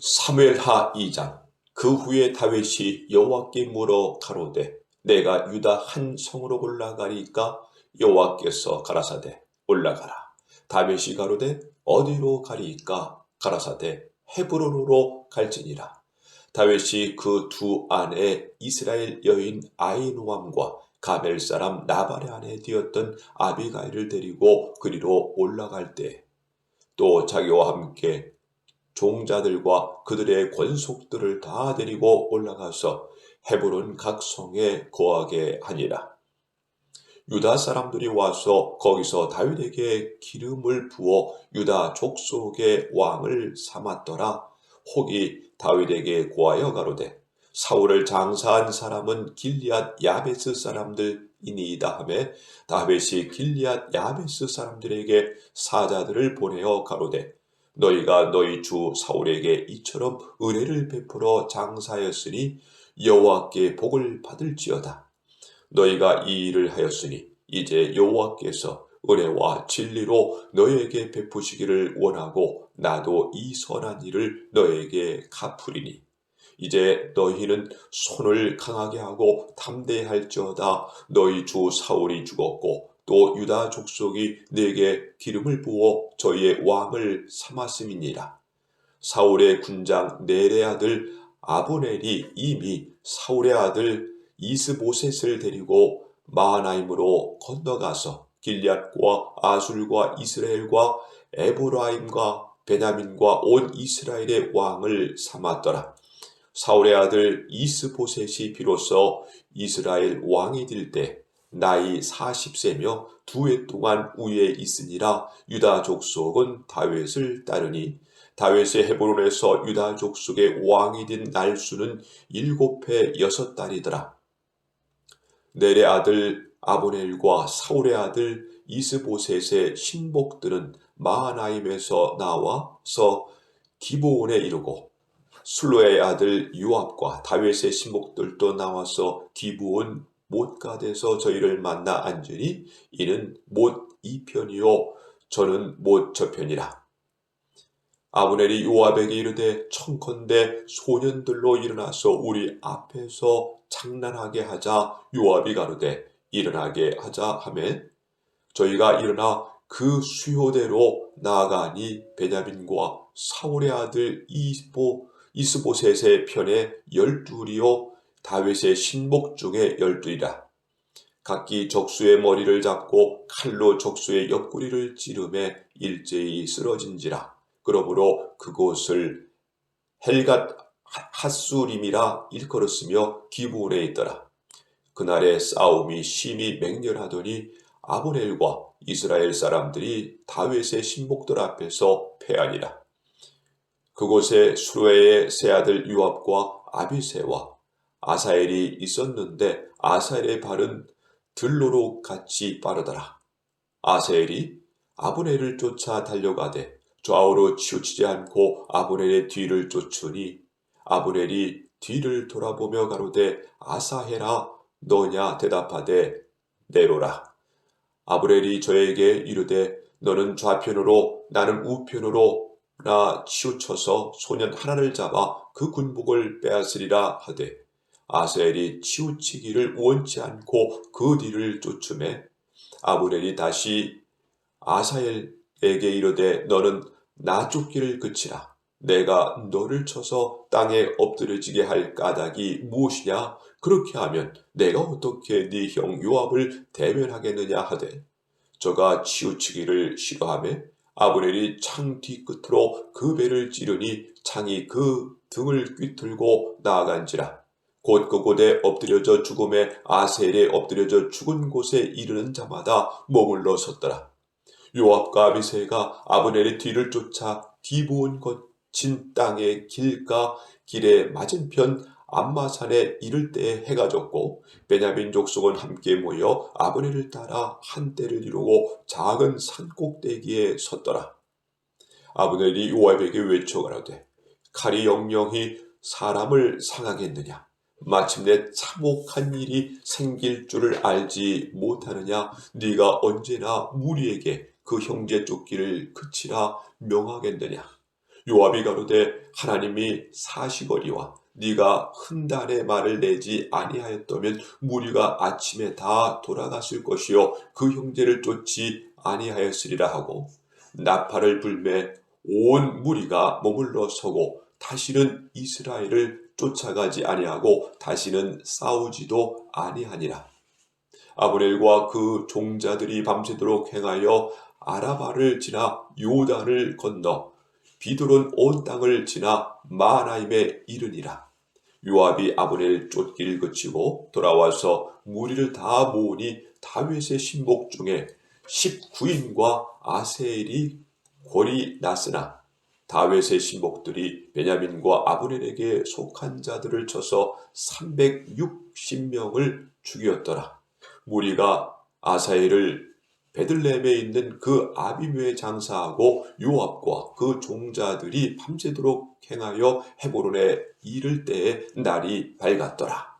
사무엘하 2장 그 후에 다윗이 여호와께 물어 가로되 내가 유다 한 성으로 올라가리까? 여호와께서 가라사대 올라가라. 다윗이 가로되 어디로 가리까? 가라사대 헤브론으로 갈지니라. 다윗이 그 두 아내 이스라엘 여인 아이노함과 가벨 사람 나발의 아내 되었던 아비가일을 데리고 그리로 올라갈 때 또 자기와 함께 종자들과 그들의 권속들을 다 데리고 올라가서 헤브론 각 성에 거하게 하니라. 유다 사람들이 와서 거기서 다윗에게 기름을 부어 유다 족속의 왕을 삼았더라. 혹이 다윗에게 고하여 가로되 사울을 장사한 사람은 길리앗 야베스 사람들이니이다 하매 다윗이 길리앗 야베스 사람들에게 사자들을 보내어 가로되 너희가 너희 주 사울에게 이처럼 은혜를 베풀어 장사하였으니 여호와께 복을 받을지어다. 너희가 이 일을 하였으니 이제 여호와께서 은혜와 진리로 너희에게 베푸시기를 원하고 나도 이 선한 일을 너희에게 갚으리니 이제 너희는 손을 강하게 하고 담대할지어다 너희 주 사울이 죽었고 또 유다 족속이 내게 기름을 부어 저희의 왕을 삼았음이니라. 사울의 군장 네레 아들 아브넬이 이미 사울의 아들 이스보셋을 데리고 마하나임으로 건너가서 길리앗과 아술과 이스라엘과 에브라임과 베냐민과 온 이스라엘의 왕을 삼았더라. 사울의 아들 이스보셋이 비로소 이스라엘 왕이 될 때 나이 40세며 두 해 동안 우에 있으니라 유다 족속은 다윗을 따르니 다윗의 헤브론에서 유다 족속의 왕이 된 날수는 일곱 해 여섯 달이더라. 넬의 아들 아보넬과 사울의 아들 이스보셋의 신복들은 마하나임에서 나와서 기보온에 이르고 술로의 아들 요압과 다윗의 신복들도 나와서 기부온 못가돼서 저희를 만나 앉으니 이는 못 이편이요. 저는 못 저편이라. 아브넬이 요압에게 이르되 청컨대 소년들로 일어나서 우리 앞에서 장난하게 하자. 요압이 가로되 일어나게 하자 하매 저희가 일어나 그 수요대로 나아가니 베냐민과 사울의 아들 이스보 이스보셋의 편에 열둘이요 다윗의 신복 중에 열두이라. 각기 적수의 머리를 잡고 칼로 적수의 옆구리를 찌르매 일제히 쓰러진지라. 그러므로 그곳을 헬갓 핫수림이라 일컬었으며 기부온에 있더라. 그날의 싸움이 심히 맹렬하더니 아브넬과 이스라엘 사람들이 다윗의 신복들 앞에서 패하니라. 그곳에 수르의 세 아들 유압과 아비세와 아사엘이 있었는데 아사엘의 발은 들로로 같이 빠르더라. 아사엘이 아브넬을 쫓아 달려가되 좌우로 치우치지 않고 아브넬의 뒤를 쫓으니 아브넬이 뒤를 돌아보며 가로되 아사헬아 너냐 대답하되 내로라. 아브넬이 저에게 이르되 너는 좌편으로 나는 우편으로 나 치우쳐서 소년 하나를 잡아 그 군복을 빼앗으리라 하되 아셀이 치우치기를 원치 않고 그 뒤를 쫓음에 아브넬이 다시 아사엘에게 이르되 너는 나 쫓기를 그치라. 내가 너를 쳐서 땅에 엎드려지게 할 까닭이 무엇이냐? 그렇게 하면 내가 어떻게 네 형 요압을 대면하겠느냐 하되 저가 치우치기를 싫어하며 아브넬이 창 뒤끝으로 그 배를 찌르니 창이 그 등을 꿰틀고 나아간지라 곧 그곳에 엎드려져 죽음에 아셀에 엎드려져 죽은 곳에 이르는 자마다 머물러 섰더라. 요압과 아비세가 아브넬의 뒤를 쫓아 기부온 거친 땅의 길가 길의 맞은편 암마산에 이를 때에 해가 졌고 베냐민 족속은 함께 모여 아브넬을 따라 한때를 이루고 작은 산 꼭대기에 섰더라. 아브넬이 요압에게 외쳐 가라되 칼이 영영히 사람을 상하겠느냐 마침내 참혹한 일이 생길 줄을 알지 못하느냐? 네가 언제나 무리에게 그 형제 쫓기를 그치라 명하겠느냐? 요압이 가로되 하나님이 사시거리와 네가 흔단의 말을 내지 아니하였다면 무리가 아침에 다 돌아갔을 것이요. 그 형제를 쫓지 아니하였으리라 하고 나팔을 불매 온 무리가 머물러 서고 다시는 이스라엘을 쫓아가지 아니하고 다시는 싸우지도 아니하니라. 아브넬과 그 종자들이 밤새도록 행하여 아라바를 지나 요단을 건너 비두른 온 땅을 지나 마나임에 이르니라. 요압이 아브넬 쫓기를 그치고 돌아와서 무리를 다 모으니 다윗의 신복 중에 19인과 아세엘이 골이 났으나 다윗의 신복들이 베냐민과 아브넬에게 속한 자들을 쳐서 360명을 죽였더라. 무리가 아사엘을 베들레헴에 있는 그 아비묘에 장사하고 요압과 그 종자들이 밤새도록 행하여 헤보론에 이를 때에 날이 밝았더라.